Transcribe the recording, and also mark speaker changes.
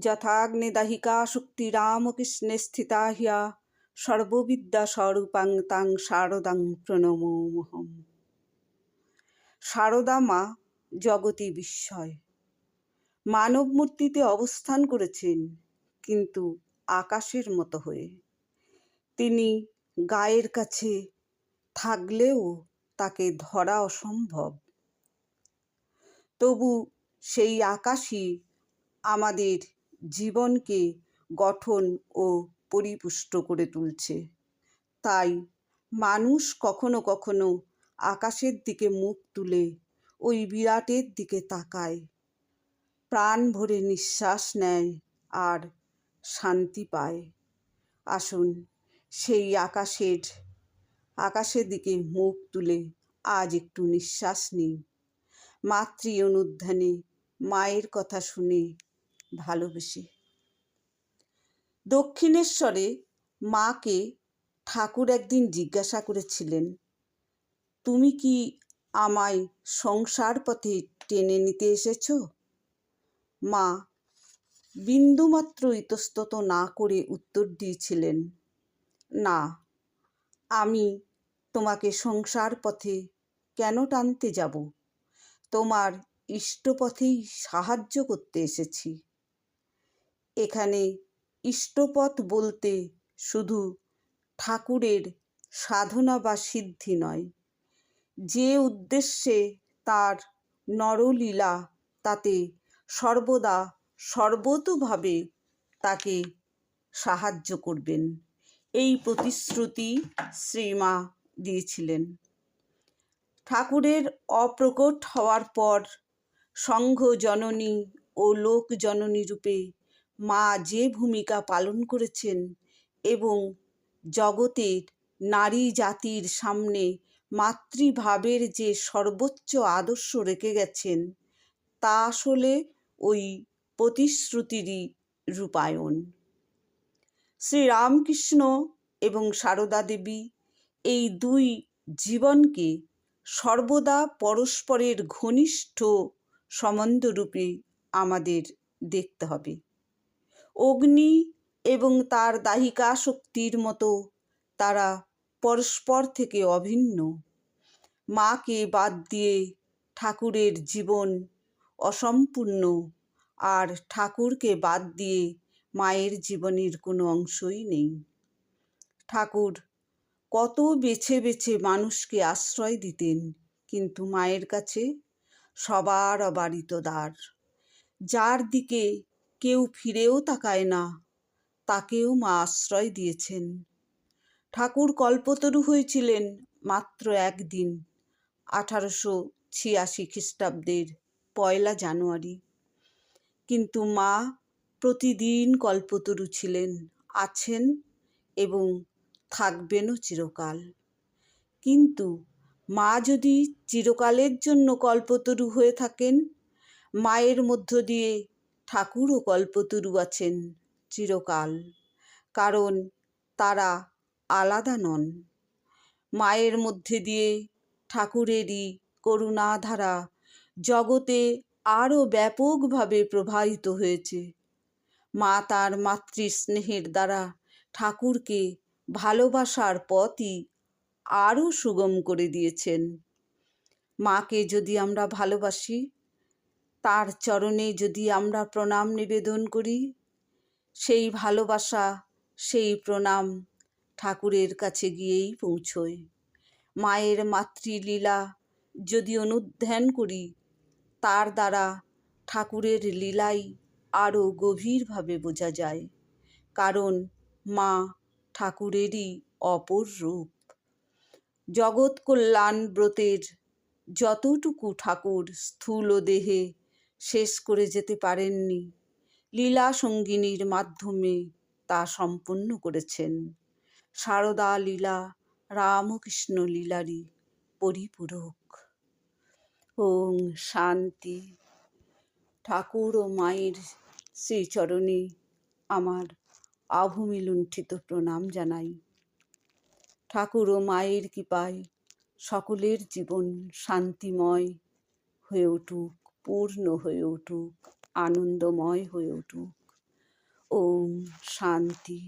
Speaker 1: যথাগ্নিদাহিকা শক্তিরামকৃষ্ণে স্থিতা হিয়া। সর্ববিদ্যা স্বরূপাং তাং শারদাং প্রণমোহম শারদা মা, জগতি বিস্ময়। মানব মূর্তিতে অবস্থান করেছেন কিন্তু আকাশের মতো হয়ে। তিনি গায়ের কাছে থাকলেও তাকে ধরা অসম্ভব। তবু সেই আকাশই আমাদের জীবনকে গঠন ও পরিপুষ্ট করে তুলছে। তাই মানুষ কখনো কখনো আকাশের দিকে মুখ তুলে ওই বিরাটের দিকে তাকায়। প্রাণ ভরে নিঃশ্বাস নেয় আর শান্তি পায়। আসুন সেই আকাশের আকাশের দিকে মুখ তুলে আজ একটু নিঃশ্বাস নিই। মাতৃ অনুধ্যানে মায়ের কথা শুনে ভালোবেসে। দক্ষিণেশ্বরে মাকে ঠাকুর একদিন জিজ্ঞাসা করেছিলেন, তুমি কি আমায় সংসার পথে টেনে নিতে এসেছ? মা বিন্দুমাত্র ইতস্তত না করে উত্তর দিয়েছিলেন, না, আমি তোমাকে সংসার পথে কেন টানতে যাব? তোমার ইষ্টপথেই সাহায্য করতে এসেছি। এখানে ইষ্টপথ বলতে শুধু ঠাকুরের সাধনা বা সিদ্ধি নয়, যে উদ্দেশ্যে তার নরলীলা তাতে সর্বদা সর্বতোভাবে তাকে সাহায্য করবেন। এই প্রতিশ্রুতি শ্রীমা দিয়েছিলেন। ঠাকুরের অপ্রকট হওয়ার পর সংঘ জননী ও লোক জননী রূপে মা যে ভূমিকা পালন করেছেন এবং জগতের নারী জাতির সামনে মাতৃভাবের যে সর্বোচ্চ আদর্শ রেখে গেছেন, তা আসলে ওই প্রতিশ্রুতিরই রূপায়ণ। শ্রীরামকৃষ্ণ এবং সারদা দেবী এই দুই জীবনকে সর্বদা পরস্পরের ঘনিষ্ঠ সম্বন্ধরূপে আমাদের দেখতে হবে। অগ্নি এবং তার দাহিকা শক্তির মতো তারা পরস্পর থেকে অভিন্ন। মাকে বাদ দিয়ে ঠাকুরের জীবন অসম্পূর্ণ আর ঠাকুরকে বাদ দিয়ে মায়ের জীবনের কোনো অংশই নেই। ঠাকুর কত বেছে বেছে মানুষকে আশ্রয় দিতেন, কিন্তু মায়ের কাছে সবার অবারিত দ্বার। যার দিকে কেউ ফিরেও তাকায় না, তাকেও মা আশ্রয় দিয়েছেন। ঠাকুর কল্পতরু হয়েছিলেন মাত্র একদিন, আঠারোশো ছিয়াশি খ্রিস্টাব্দের পয়লা জানুয়ারি। কিন্তু মা প্রতিদিন কল্পতরু ছিলেন, আছেন এবং থাকবেনও চিরকাল। কিন্তু মা যদি চিরকালের জন্য কল্পতরু হয়ে থাকেন, মায়ের মধ্য দিয়ে ঠাকুরও কল্পতরু আছেন চিরকাল, কারণ তারা আলাদা নন। মায়ের মধ্যে দিয়ে ঠাকুরেরই করুণাধারা জগতে আরও ব্যাপকভাবে প্রবাহিত হয়েছে। মা তার মাতৃস্নেহের দ্বারা ঠাকুরকে ভালোবাসার পথই আরও সুগম করে দিয়েছেন। মাকে যদি আমরা ভালোবাসি তার চরণে যদি আমরা প্রণাম নিবেদন করি, সেই ভালোবাসা, সেই প্রণাম ঠাকুরের কাছে গিয়েই পৌঁছয়। মায়ের মাতৃলীলা যদি অনুধ্যান করি, তার দ্বারা ঠাকুরের লীলাই আরও গভীরভাবে বোঝা যায়, কারণ মা ঠাকুরেরই অপর রূপ। জগৎ কল্যাণ ব্রতের যতটুকু ঠাকুর স্থূল দেহে শেষ করে যেতে পারেননি। লীলা সঙ্গিনীর মাধ্যমে তা সম্পন্ন করেছেন। সারদা লীলা, রামকৃষ্ণ লীলারই পরিপূরক। ওং শান্তি। ঠাকুর ও মায়ের শ্রীচরণে আমার আভূমি লুণ্ঠিত প্রণাম জানাই। ঠাকুর ও মায়ের কৃপায় সকলের জীবন শান্তিময় হয়ে উঠুক। পূর্ণ হয়ে উঠুক আনন্দময় হয়ে উঠুক। ওম শান্তি।